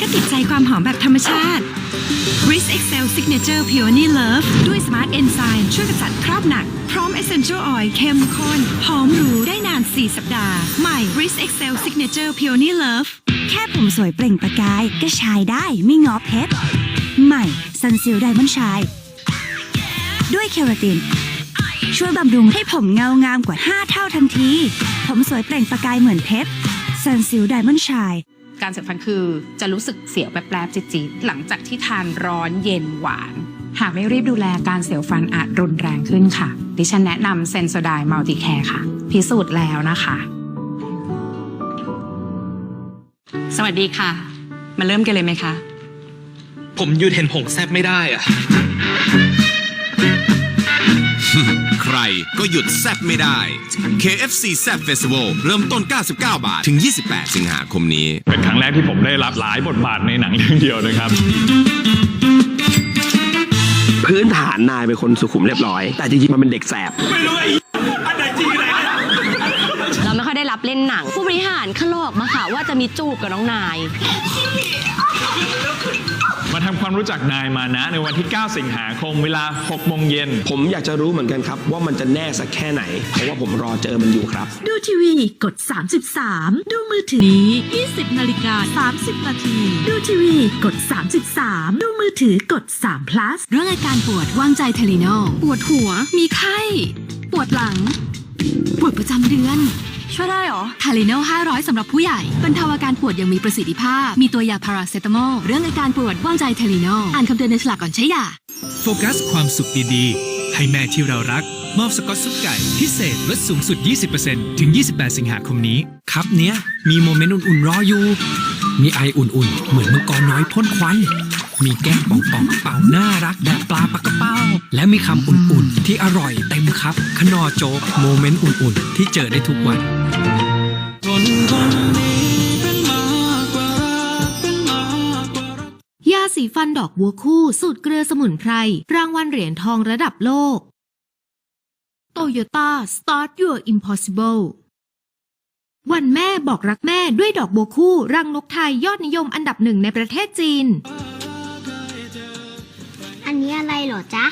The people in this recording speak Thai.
ก็ติดใจความหอมแบบธรรมชาติ Riz Excel Signature Peony Love ด้วย Smart Enzyme ช่วยกำจัดคราบหนัก พร้อม Essential Oil เข้มข้นหอมหรูได้นาน 4 สัปดาห์ ใหม่ Riz Excel Signature Peony Love แค่ผมสวยเปล่งประกาย ก็ชายได้ไม่งอเพชรใหม่ซันซิลไดมอนชายด้วยเคราตินช่วยบำรุงให้ผมเงางามกว่า 5 เท่าทันที ผมสวยเปล่งประกายเหมือนเพชรซันซิลไดมอนชาย การเสียฟันคือจะรู้สึกเสียวแป๊บๆจิตๆหลังจากที่ทานร้อนเย็นหวาน หากไม่รีบดูแลการเสียวฟันอาจรุนแรงขึ้นค่ะ ดิฉันแนะนำเซนโซไดมัลติแคร์ค่ะ พิสูจน์แล้วนะคะ สวัสดีค่ะ มาเริ่มกันเลยไหมคะ ผมยุดเห็นผงแซบไม่ได้อะ ก็หยุดแซบไม่ได้ KFC แซบเฟสติวัลเริ่มต้น 99 บาท ถึง 28 สิงหาคมนี้ เป็นครั้งแรกที่ผมได้รับหลายบทบาทในหนังเรื่องเดียวนะครับ พื้นฐานนายเป็นคนสุขุมเรียบร้อย แต่จริงๆมันเป็นเด็กแสบเราไม่ค่อยได้รับเล่นหนัง ผู้บริหารเขาหลอกมาค่ะว่าจะมีจูบกับน้องนายมาทำ ความรู้จักนายมานะ ในวันที่ 9 สิงหาคมเวลา6โมงเย็น ผมอยากจะรู้เหมือนกันครับ ว่ามันจะแน่สักแค่ไหน เพราะว่าผมรอเจอมันอยู่ครับ ดูทีวีกด 33 ดูมือถือนี้20 นาฬิกา 30 นาที ดูทีวีกด 33 ดูมือถือกด3 plus เรื่องอาการปวดวางใจเทลีโนปวดหัว มีไข้ ปวดหลัง ปวดประจำเดือน ช่วยได้หรอ ทาลิโน500 สำหรับผู้ใหญ่บรรเทาอาการปวดอย่างมีประสิทธิภาพ มีตัวยาพาราเซตามอล เรื่องอาการปวดว่างใจเทลีโนอ่านคำเตือนในฉลากก่อนใช้ยา โฟกัสความสุขดีๆ ให้แม่ที่เรารัก มอบสกอตซุปไก่ พิเศษลดสูงสุด 20%ถึง 28 สิงหาคมนี้ ครับเนี้ยมีโมเมนต์อุ่นๆรออยู่ มีไออุ่นๆ เหมือนมังกรน้อยพ่นควัน มีแก้มป่องๆเป่าน่ารักแบบปลาปากกระเป้า และมีคำอุ่นๆ ที่อร่อยเต็มครับ ขนอโจ๊กโมเมนต์อุ่นๆ ที่เจอได้ทุกวันยาสีฟันดอกบัวคู่สูตรเกลือสมุนไพร รางวัลเหรียญทองระดับโลกโตโยต้า start your impossible วันแม่บอกรักแม่ด้วยดอกบัวคู่ รังนกไทยยอดนิยมอันดับหนึ่งในประเทศจีน นี้อะไรเหรอจ๊ะ